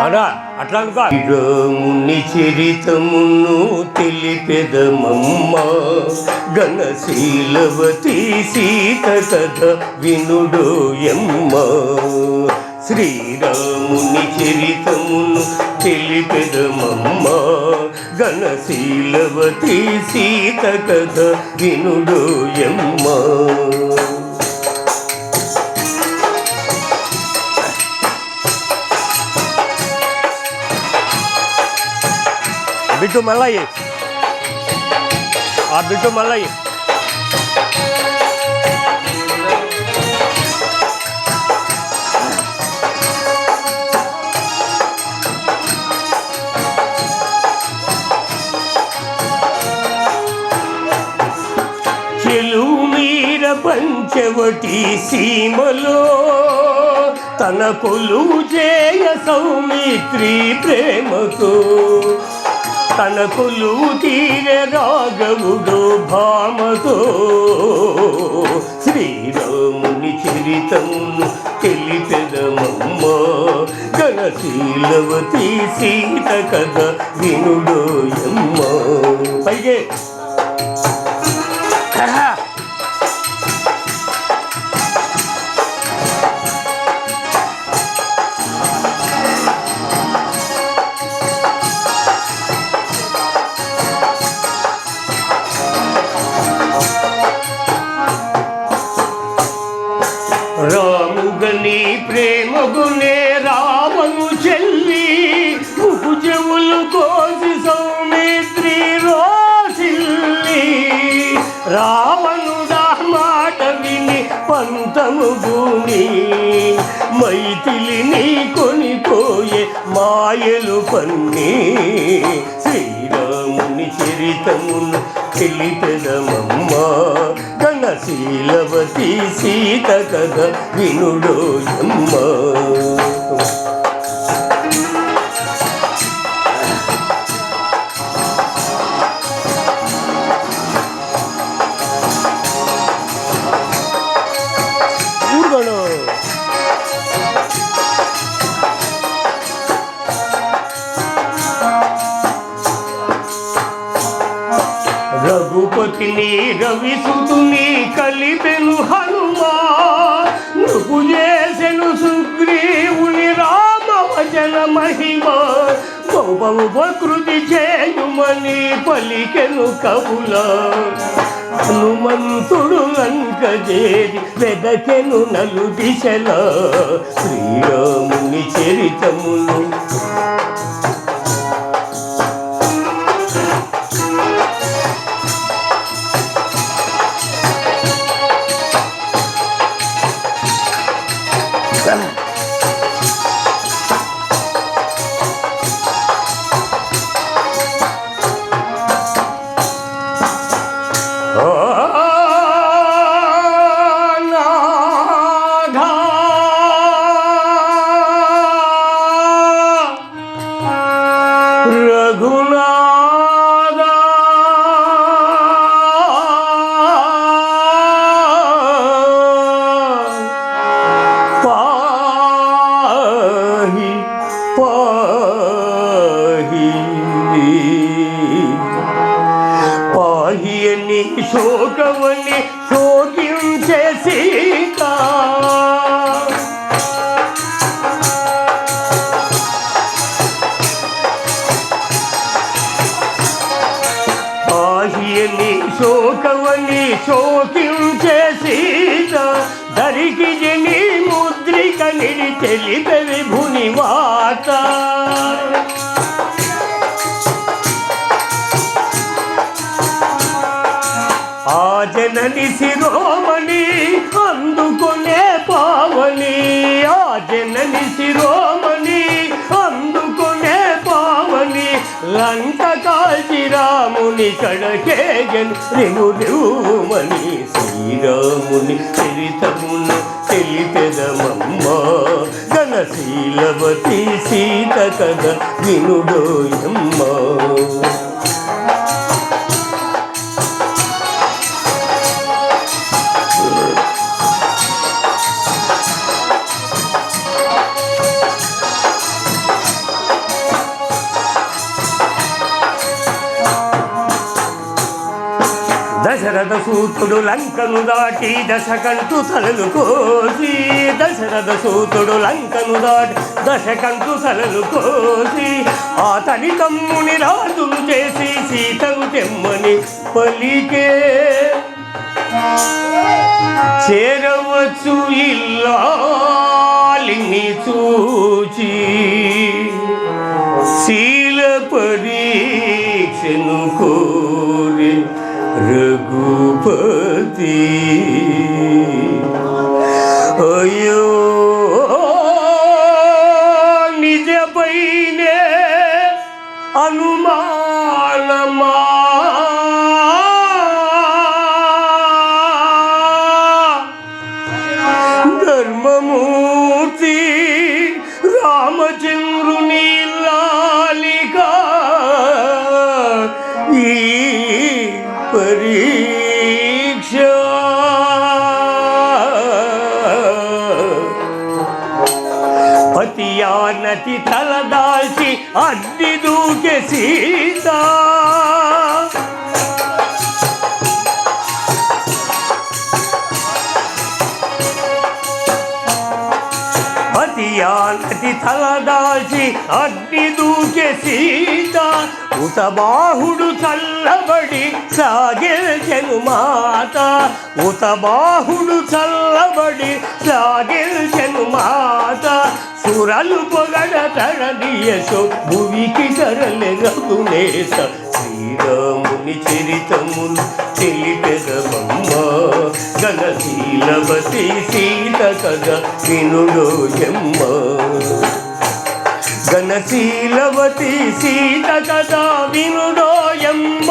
అనా అట్లా అనుకో రాముని చరితమును తెలిపెదమమ్మ గణశీలవతి సీత కథ వినుడోయమ్మ శ్రీరాముని చరితమును తెలిపెదమమ్మ. గణశీలవతి సీత కథ వినుడోయమ్మ బిడ్డు మల్లయ్య. ఆ బిడ్డు మల్లయ్య. చెలువు మీర పంచవటి సీమలో తన కొలువు చేయ సౌమిత్రి ప్రేమతో తన కొలువు తీర రాఘవుడు భామతో శ్రీరాముని చరితమును తెలిపెదమమ్మ గణశీలవతి సీత కథ వినుడోయమ్మ. పైగే పంతము భూమి మైథిలిని కొనిపోయే మాయలు పన్ని శ్రీరాముని చరితమును తెలిపెదమమ్మ. గణశీలవతి సీత కథ వినుడోయమ్మ. రఘుపతిని కలిపెను హనుమా. నువ్వు చేసెను సుగ్రీవుని రామ వచన మహిమ. గౌపము ప్రకృతి చేయుమని పలికెను కవుల. హనుమంతుడు అంకజేరి వెదకెను నలు దిశల. శ్రీరాముని చరితములు బాహ్యని శోకవని శోకించే సీత బాహ్యని శోకవని శోకించే సీత దరికి జని ముద్రిక నిడి తెలిపే విభుని వాత జనని శిరోమణి అందుకొనే పావని. ఆ జనని శిరోమణి అందుకొనే పావని. లంక కాల్చి రాముని కడకేగన్ రిము రివుమని శ్రీరాముని చరితమును తెలిపెదమమ్మ. గణశీలవతి సీత కథ వినుడోయమ్మ. దశరథ సూతుడు లంకను దాటి దశకంటు తలలు కోసి దశరథ సూతుడు లంకను దాటి దశకంటు తలలు కోసి అతని తమ్ముని రాజు చేసి సీతను తెమ్మని పలికే. చేరవచ్చు ఇల్లాలిని చూచి శీల పరీక్షను కోరి రఘుపతి. అయ్యో నిజపైనే అనుమానమా? ధర్మమూర్తి పతియానతి తలదాల్చి అడ్డి దూకే సీత. పతియానతి తలదాల్చి అగ్ని దూకే సీత. ఉతబాహుడు చల్లబడి సాగిల్చెను మాత ఉతబాహుడు చల్లబడి సాగిల్చెను మాత పురాలు పొగడ తడదియసో భువికి తరలి రఘునేశ శ్రీరాముని చరితమును తెలిపెదవమ్మ గణశీలవతి సీత కథ వినుడోయమ్మ గణశీలవతి సీత కథ వినుడోయమ్మ వినుడోయమ్మ